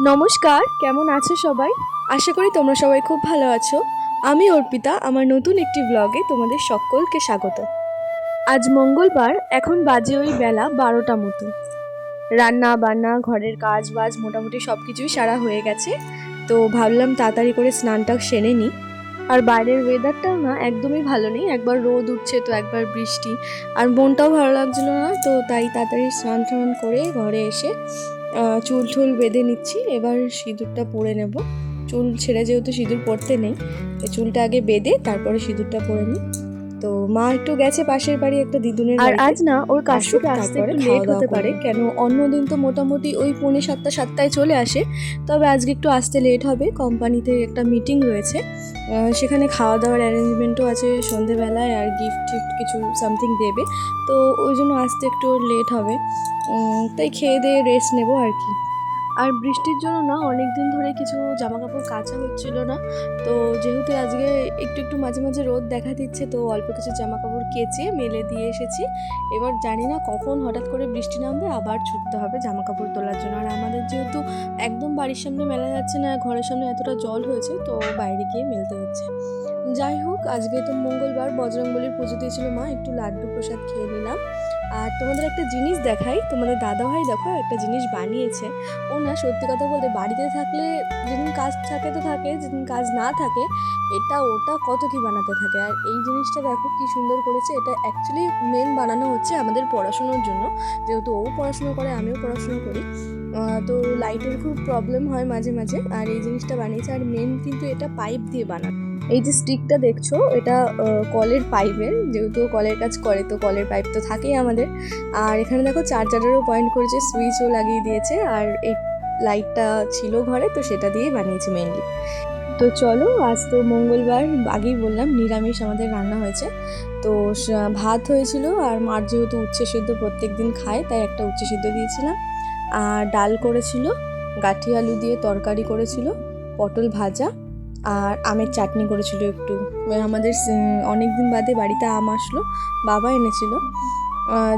নমস্কার, কেমন আছো সবাই? আশা করি তোমরা সবাই খুব ভালো আছো। আমি অর্পিতা, আমার নতুন একটি ব্লগে তোমাদের সকলকে স্বাগত। আজ মঙ্গলবার, এখন বাজে ওই বেলা বারোটা মতো। রান্না বান্না, ঘরের কাজ বাজ মোটামুটি সব কিছুই সারা হয়ে গেছে। তো ভাবলাম তাড়াতাড়ি করে স্নানটা সেরে নিই আর বাইরের ওয়েদারটাও না একদমই ভালো নেই। একবার রোদ উঠছে তো একবার বৃষ্টি। আর মনটাও ভালো লাগছিল না, তো তাই তাড়াতাড়ি স্নান টান করে ঘরে এসে চুল টুল বেঁধে নিচ্ছি এবার সিঁদুরটা পরে নেব। চুল ছেড়ে যেহেতু সিঁদুর পরতে নেই চুলটা আগে বেঁধে তারপরে সিঁদুরটা পরে নিই। তো মা একটু গেছে পাশের বাড়ি একটা দিদুনের আর আজ না ওর কাজ থেকে আসতে একটু লেট হতে পারে। কেন অন্য দিন তো মোটামুটি ওই পৌনে সাতটা সাতটায় চলে আসে। তবে আজকে একটু আসতে লেট হবে। কোম্পানিতে একটা মিটিং রয়েছে। সেখানে খাওয়া দাওয়ার অ্যারেঞ্জমেন্টও আছে সন্ধেবেলায় আর গিফট টিফট কিছু সামথিং দেবে। তো ওই জন্য আসতে একটু লেট হবে। তাই খেয়ে দিয়ে রেস্ট নেব আর কি। আর বৃষ্টির জন্য না অনেক দিন ধরে কিছু জামা কাপড় কাচা হচ্ছিল না। তো যেহেতু আজকে একটু একটু মাঝে মাঝে রোদ দেখা দিচ্ছে তো অল্প কিছু জামা কাপড় কেচে মেলে দিয়ে এসেছি। এবার জানি না কখন হঠাৎ করে বৃষ্টি নামবে, আবার ছুটতে হবে জামা কাপড় তোলার জন্য। আর আমাদের যেহেতু একদম বাড়ির সামনে মেলা যাচ্ছে না, ঘরের সামনে এতটা জল হয়েছে, তো বাইরে গিয়ে মেলতে হচ্ছে। যাই হোক আজকে তো মঙ্গলবার বজরংবলির পুজো দিয়েছিল মা, একটু লাড্ডু প্রসাদ খেয়ে নিলাম। আর তোমাদের একটা জিনিস দেখাই, তোমাদের দাদা ভাই দেখো একটা জিনিস বানিয়েছে। ও না, সত্যি কথা বলতে বাড়িতে থাকলে যেদিন কাজ থাকে তো থাকে, যেদিন কাজ না থাকে, এটা ওটা কত কি বানাতে থাকে। আর এই জিনিসটা দেখো কি সুন্দর করেছে, এটা অ্যাকচুয়ালি মেন বানানো হচ্ছে আমাদের পড়াশুনোর জন্য। যেহেতু ও পড়াশোনা করে, আমিও পড়াশোনা করি। তো লাইটের খুব প্রবলেম হয় মাঝে মাঝে, আর এই জিনিসটা বানিয়েছে। আর মেন কিন্তু এটা পাইপ দিয়ে বানানো। এই যে স্টিকটা দেখছ, এটা কলের পাইপের, যেহেতু কলের কাজ করে, তো কলের পাইপ তো থাকেই আমাদের। আর এখানে দেখো চার্জারেরও পয়েন্ট করেছে সুইচও লাগিয়ে দিয়েছে, আর এই লাইটটা ছিল ঘরে, তো সেটা দিয়ে বানিয়েছে মেনলি তো চলো, আজ তো মঙ্গলবার, আগেই বললাম, নিরামিষ আমাদের রান্না হয়েছে। তো ভাত হয়েছিল, আর মার যেহেতু উচ্ছে সেদ্ধ প্রত্যেক দিন খায়, তাই একটা উচ্ছে সেদ্ধ দিয়েছিলাম। আর ডাল করেছিল, গাঠি আলু দিয়ে তরকারি করেছিল, পটল ভাজা আর আমের চাটনি করেছিল একটু। আমাদের অনেক দিন বাদে বাড়িতে আম আসলো, বাবা এনেছিল।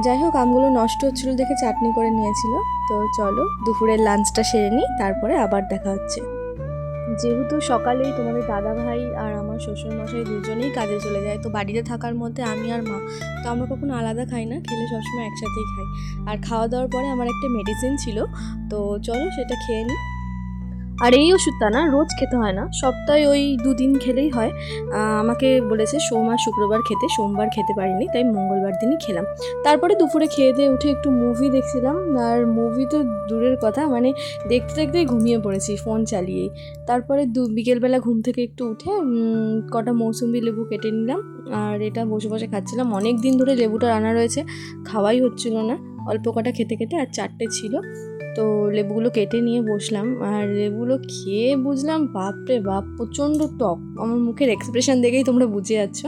যাই হোক, আমগুলো নষ্ট হচ্ছিল দেখে চাটনি করে নিয়েছিল। তো চলো, দুপুরের লাঞ্চটা সেরে নিই, তারপরে আবার দেখা হচ্ছে। যেহেতু সকালেই তোমাদের দাদা ভাই আর আমার শ্বশুর মশাই দুজনেই কাজে চলে যায়, তো বাড়িতে থাকার মধ্যে আমি আর মা, তো আমরা কখনো আলাদা খাই না, খেলে সবসময় একসাথেই খাই। আর খাওয়া দাওয়ার পরে আমার একটা মেডিসিন ছিল, তো চলো সেটা খেয়ে নিই। আর এই ওষুধটা না রোজ খেতে হয় না, সপ্তাহে ওই দুদিন খেলেই হয়। আমাকে বলেছে সোম আর শুক্রবার খেতে, সোমবার খেতে পারিনি, তাই মঙ্গলবার দিনই খেলাম। তারপরে দুপুরে খেয়ে দিয়ে উঠে একটু মুভি দেখছিলাম, আর মুভি তো দূরের কথা মানে দেখতে দেখতে ঘুমিয়ে পড়েছি ফোন চালিয়েই। তারপরে দু, বিকেলবেলা ঘুম থেকে একটু উঠে কটা মৌসুমি লেবু কেটে নিলাম, আর এটা বসে বসে খাচ্ছিলাম। অনেক দিন ধরে লেবুটা রান্না রয়েছে, খাওয়াই হচ্ছিল না, অল্প কটা খেতে খেতে আর চারটে ছিল। তো লেবুগুলো কেটে নিয়ে বসলাম। আর লেবুগুলো খেয়ে বুঝলাম, বাপরে বাপ, প্রচণ্ড টক। আমার মুখের এক্সপ্রেশন দেখেই তোমরা বুঝে যাচ্ছ।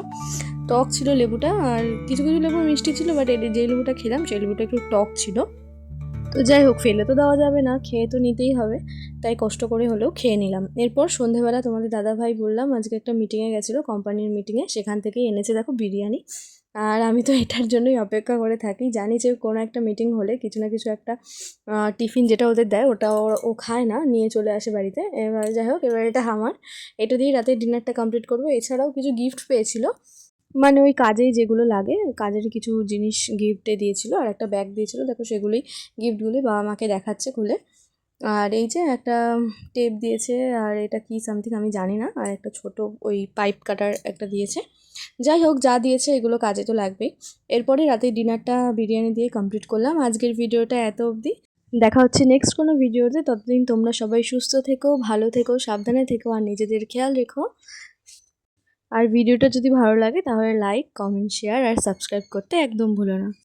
টক ছিল লেবুটা, আর কিছু কিছু লেবু মিষ্টি ছিল বাট যে লেবুটা খেলাম, সেই লেবুটা একটু টক ছিল। তো যাই হোক, ফেলে তো দেওয়া যাবে না, খেয়ে তো নিতেই হবে। তাই কষ্ট করে হলেও খেয়ে নিলাম। এরপর সন্ধেবেলা তোমাদের দাদা ভাই বললাম, আজকে একটা মিটিংয়ে গেছিল কোম্পানির মিটিংয়ে সেখান থেকেই এনেছে, দেখো, বিরিয়ানি। আর আমি তো এটার জন্যই অপেক্ষা করে থাকি। জানি যে কোনো একটা মিটিং হলে কিছু না কিছু একটা টিফিন যেটা ওদের দেয়, ওটা ও- খায় না, নিয়ে চলে আসে বাড়িতে। এবার যাই হোক, এবার এটা আমার। এটা দিয়ে রাতে ডিনারটা কমপ্লিট করব। এছাড়াও কিছু গিফট পেয়েছিল। মানে ওই কাজেই যেগুলো লাগে, কাজের কিছু জিনিস গিফটে দিয়েছিল, আর একটা ব্যাগ দিয়েছিল। দেখো সেগুলোই গিফটগুলি বাবা মাকে দেখাচ্ছে খুলে। আর এই যে একটা টেপ দিয়েছে, আর এটা কি সামথিং আমি জানি না। আর একটা ছোট ওই পাইপ কাটার একটা দিয়েছে। যাই হোক, যা দিয়েছে এগুলো কাজে তো লাগবে এরপরে রাতে ডিনারটা বিরিয়ানি দিয়ে কমপ্লিট করলাম। আজকের ভিডিওটা এত অবধি। দেখা হচ্ছে নেক্সট কোনো ভিডিওতে। ততদিন তোমরা সবাই সুস্থ থেকো, ভালো থেকো, সাবধানে থেকো, আর নিজেদের খেয়াল রেখো। আর ভিডিওটা যদি ভালো লাগে, তাহলে লাইক কমেন্ট শেয়ার আর সাবস্ক্রাইব করতে একদম ভুলো না।